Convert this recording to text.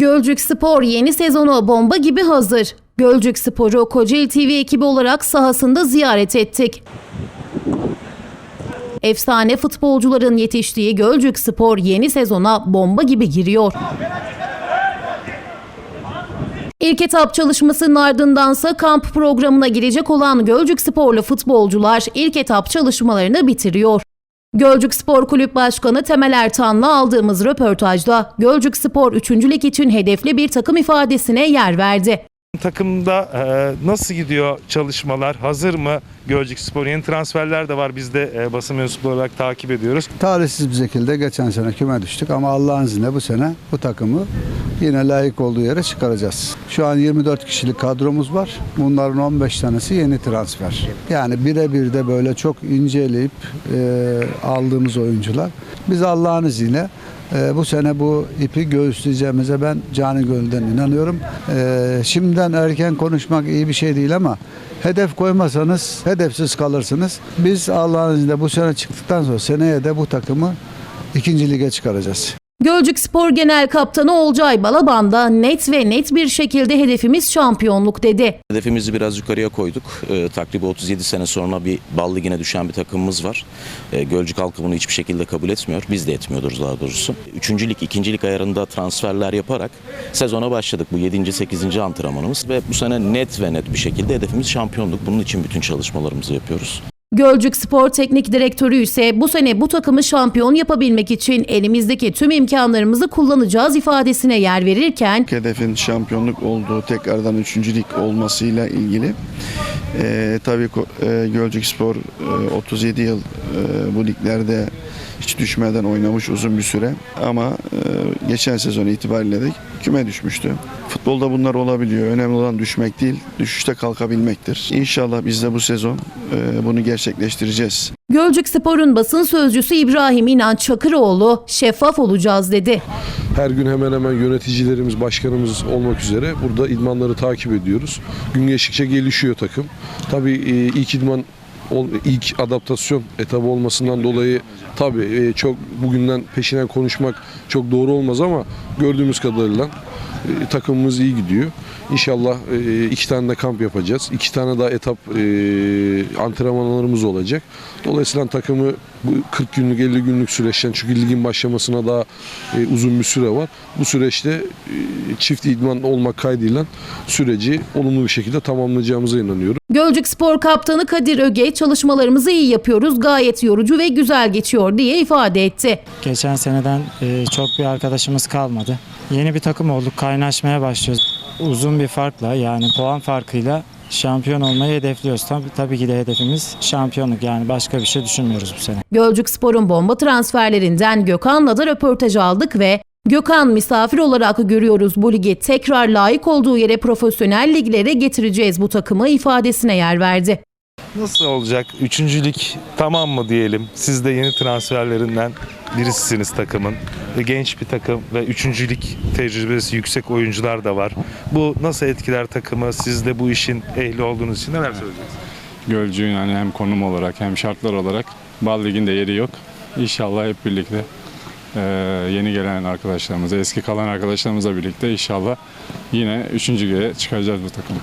Gölcük Spor yeni sezona bomba gibi hazır. Gölcük Spor'u Kocaeli TV ekibi olarak sahasında ziyaret ettik. Efsane futbolcuların yetiştiği Gölcük Spor yeni sezona bomba gibi giriyor. İlk etap çalışmasının ardındansa kamp programına girecek olan Gölcük Sporlu futbolcular ilk etap çalışmalarını bitiriyor. Gölcük Spor Kulüp Başkanı Temel Ertan'la aldığımız röportajda Gölcük Spor 3. lig için hedefli bir takım ifadesine yer verdi. Takımda e, nasıl gidiyor çalışmalar? Hazır mı Gölcük Spor? Yeni transferler de var. Biz de e, basın mensupları olarak takip ediyoruz. Talihsiz bir şekilde geçen sene küme düştük ama Allah'ın izniyle bu sene bu takımı yine layık olduğu yere çıkaracağız. Şu an 24 kişilik kadromuz var. Bunların 15 tanesi yeni transfer. Yani birebir de böyle çok inceleyip e, aldığımız oyuncular. Biz Allah'ın izniyle e, bu sene bu ipi göğüsleyeceğimize ben canı gönülden inanıyorum. E, şimdiden erken konuşmak iyi bir şey değil ama hedef koymasanız hedefsiz kalırsınız. Biz Allah'ın izniyle bu sene çıktıktan sonra seneye de bu takımı ikinci lige çıkaracağız. Gölcük Spor Genel Kaptanı Olcay Balaban da net ve net bir şekilde hedefimiz şampiyonluk dedi. Hedefimizi biraz yukarıya koyduk. Ee, takribi 37 sene sonra bir bal ligine düşen bir takımımız var. Ee, Gölcük halkı bunu hiçbir şekilde kabul etmiyor. Biz de etmiyoruz daha doğrusu. Üçüncülük, ikincilik ayarında transferler yaparak sezona başladık. Bu 7. 8. antrenmanımız ve bu sene net ve net bir şekilde hedefimiz şampiyonluk. Bunun için bütün çalışmalarımızı yapıyoruz. Gölcük Spor Teknik Direktörü ise bu sene bu takımı şampiyon yapabilmek için elimizdeki tüm imkanlarımızı kullanacağız ifadesine yer verirken hedefin şampiyonluk olduğu tekrardan üçüncülük olmasıyla ilgili. Ee, tabii e, Gölcük Spor e, 37 yıl e, bu liglerde hiç düşmeden oynamış uzun bir süre ama e, geçen sezon itibariyle de küme düşmüştü. Futbolda bunlar olabiliyor. Önemli olan düşmek değil, düşüşte kalkabilmektir. İnşallah biz de bu sezon e, bunu gerçekleştireceğiz. Gölcük Spor'un basın sözcüsü İbrahim İnanç Çakıroğlu şeffaf olacağız dedi. Her gün hemen hemen yöneticilerimiz, başkanımız olmak üzere burada idmanları takip ediyoruz. Gün geçtikçe gelişiyor takım. Tabii e, ilk idman ilk adaptasyon etabı olmasından dolayı tabii e, çok bugünden peşinden konuşmak çok doğru olmaz ama gördüğümüz kadarıyla e, takımımız iyi gidiyor. İnşallah e, iki tane de kamp yapacağız. İki tane daha etap e, antrenmanlarımız olacak. Dolayısıyla takımı bu 40 günlük 50 günlük süreçten çünkü ligin başlamasına daha e, uzun bir süre var. Bu süreçte e, çift idman olmak kaydıyla süreci olumlu bir şekilde tamamlayacağımıza inanıyorum. Gölcük Spor Kaptanı Kadir Öge çalışmalarımızı iyi yapıyoruz gayet yorucu ve güzel geçiyor diye ifade etti. Geçen seneden e, çok bir arkadaşımız kalmadı. Yeni bir takım olduk, kaynaşmaya başlıyoruz. Uzun bir farkla yani puan farkıyla şampiyon olmayı hedefliyoruz. Tabii, tabii ki de hedefimiz şampiyonluk yani başka bir şey düşünmüyoruz bu sene. Gölcük Spor'un bomba transferlerinden Gökhan'la da röportaj aldık ve Gökhan misafir olarak görüyoruz bu ligi tekrar layık olduğu yere profesyonel liglere getireceğiz bu takımı ifadesine yer verdi. Nasıl olacak? Üçüncülük tamam mı diyelim? Siz de yeni transferlerinden birisisiniz takımın. Genç bir takım ve üçüncülük tecrübesi yüksek oyuncular da var. Bu nasıl etkiler takımı? Siz de bu işin ehli olduğunuz için neler söyleyeceksiniz? Gölcüğün yani hem konum olarak hem şartlar olarak Bal Ligi'nde yeri yok. İnşallah hep birlikte eee, yeni gelen arkadaşlarımızla, eski kalan arkadaşlarımızla birlikte inşallah yine 3. lige çıkaracağız bu takımı.